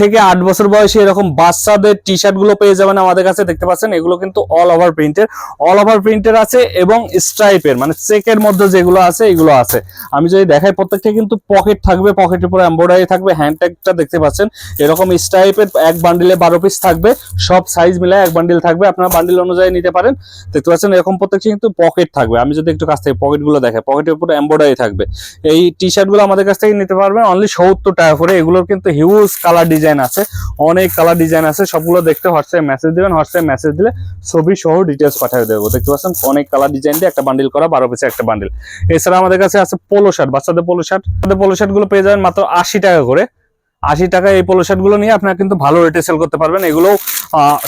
থেকে আট বছর বয়সী এরকম বাচ্চাদের টি শার্টগুলো পেয়ে যাবেন আমাদের কাছে, দেখতে পাচ্ছেন? এগুলো কিন্তু অল ওভার প্রিন্টের অল ওভার প্রিন্টের আছে এবং স্ট্রাইপের মানে চেকের মধ্যে যেগুলো আছে, এগুলো আছে। আমি যদি দেখাই, প্রত্যেকটা কিন্তু পকেট থাকবে পকেটের উপরে এমব্রয়ডারি থাকবে হ্যান্ড ট্যাগটা দেখতে পাচ্ছেন। এরকম স্ট্রাইপের এক বান্ডিলে বারো পিস থাকবে, সব সাইজ মিলে এক বান্ডিল থাকবে। আপনারা বান্ডিল অনুযায়ী নিতে পারেন। দেখতে পাচ্ছেন, এরকম প্রত্যেকটা কিন্তু পকেট থাকবে। আমি যদি একটু কাছ থেকে পকেটগুলো দেখাই পকেটের উপরে এমব্রয়ডারি থাকবে। এই টি শার্টগুলো আমাদের কাছ থেকে নিতে পারবেন। অনলি সত্তর টাকা করে। এগুলোর কিন্তু হিউজ কালার ডিজাইন আছে, অনেক কালার ডিজাইন আছে, সবগুলো দেখতে হোয়াটসঅ্যাপ মেসেজ দিবেন, হোয়াটসঅ্যাপ মেসেজ দিলে ছবি সহ ডিটেলস পাঠিয়ে দেবো। দেখতে পাচ্ছেন, অনেক কালার ডিজাইন দিয়ে একটা বান্ডিল করা, বারো পিসে একটা বান্ডিল এছাড়া আমাদের কাছে আছে পোলো শার্ট বাচ্চাদের পোলো শার্ট পোলো শার্টগুলো পেয়ে যাবেন মাত্র আশি টাকা করে। আশি টাকা এই পোলো শার্টগুলো নিয়ে আপনারা কিন্তু ভালো রেটে সেল করতে পারবেন। এগুলো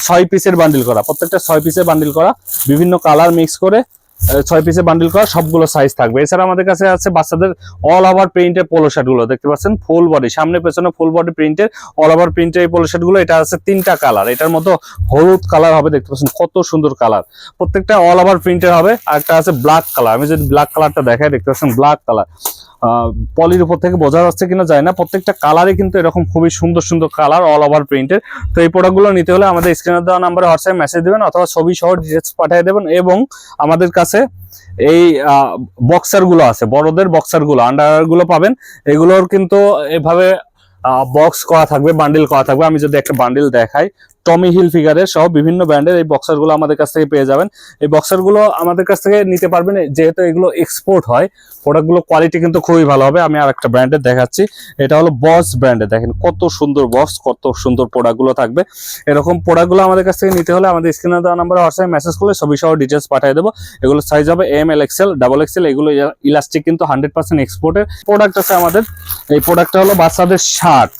ছয় পিসের বান্ডিল করা, প্রত্যেকটা ছয় পিসের বান্ডিল করা, বিভিন্ন কালার মিক্স করে ছয় পিসে বান্ডিল করা, সবগুলো সাইজ থাকবে। এছাড়া আমাদের কাছে আছে বাচ্চাদের অল ওভার প্রিন্টের পোলো শার্টগুলো, দেখতে পাচ্ছেন? ফুল বডি সামনে পেছনে ফুল বডি প্রিন্টের অল ওভার প্রিন্টের এই পোলো শার্টগুলো, এটা আছে তিনটা কালার এটার মতো হলুদ কালার হবে, দেখতে পাচ্ছেন? কত সুন্দর কালার প্রত্যেকটা অল ওভার প্রিন্টের হবে, আর একটা আছে ব্ল্যাক কালার আমি যদি ব্ল্যাক কালারটা দেখাই, দেখতে পাচ্ছেন? ব্ল্যাক কালার পলির উপর থেকে বোঝা যাচ্ছে কিনা যায় না। প্রত্যেকটা কালারই কিন্তু এরকম খুবই সুন্দর সুন্দর কালার অল ওভার প্রিন্টের তো এই প্রোডাক্টগুলো নিতে হলে আমাদের স্ক্রিনে দেওয়া নাম্বারে হোয়াটসঅ্যাপ মেসেজ দেবেন অথবা ছবি সহ ডিটেলস পাঠিয়ে দেবেন এবং আমাদের কাছে এই বক্সারগুলো আছে, বড়দের বক্সারগুলো আন্ডারগুলো পাবেন। এগুলোর কিন্তু এভাবে বক্স করা থাকবে বান্ডিল করা থাকবে। আমি যদি একটা বান্ডিল দেখাই টমি হিল ফিগারের সহ বিভিন্ন ব্র্যান্ডের এই বক্সারগুলো আমাদের কাছ থেকে পেয়ে যাবেন। এই বক্সারগুলো আমাদের কাছ থেকে নিতে পারবেন। যেহেতু এগুলো এক্সপোর্ট হয় প্রোডাক্টগুলো কোয়ালিটি কিন্তু খুবই ভালো হবে। আমি আর একটা ব্র্যান্ডের দেখাচ্ছি। এটা হলো বস ব্র্যান্ডের দেখেন কত সুন্দর বক্স কত সুন্দর প্রোডাক্টগুলো থাকবে। এরকম প্রোডাক্টগুলো আমাদের কাছ থেকে নিতে হলে আমাদের স্ক্রিনে দেওয়া নাম্বারে হোয়াটসঅ্যাপ মেসেজ করলে ছবি সহ ডিটেলস পাঠিয়ে দেবো। এগুলো সাইজ হবে M L XL double XL এগুলো ইলাস্টিক কিন্তু হান্ড্রেড পার্সেন্ট এক্সপোর্টের প্রোডাক্ট আছে আমাদের। এই প্রোডাক্টটা হলো বাচ্চাদের শার্ট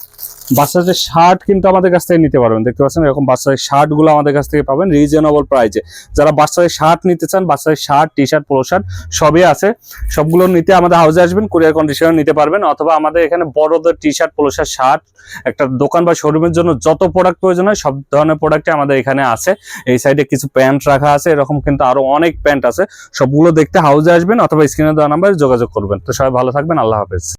বাচ্চাদের শার্ট কিন্তু আমাদের কাছ থেকে নিতে পারবেন। দেখতে পাচ্ছেন এরকম বাচ্চাদের শার্টগুলো আমাদের কাছ থেকে পাবেন রিজনেবল প্রাইসে যারা বাচ্চাদের শার্ট নিতে চান, বাচ্চাদের shirt T shirt polo shirt সবই আছে। সবগুলো নিতে আমাদের হাউসে আসবেন কুরিয়ার কন্ডিশনে নিতে পারবেন। অথবা আমাদের এখানে বড়দের T shirt polo shirt shirt একটা দোকান বা শোরুমের জন্য যত প্রোডাক্ট প্রয়োজন হয়, সব ধরনের প্রোডাক্টই আমাদের এখানে আছে। এই সাইডে কিছু প্যান্ট রাখা আছে, এরকম কিন্তু আরও অনেক প্যান্ট আছে। সবগুলো দেখতে হাউসে আসবেন অথবা স্ক্রিনে দেওয়া নাম্বারে যোগাযোগ করবেন। তো সবাই ভালো থাকবেন, আল্লাহ হাফেজ।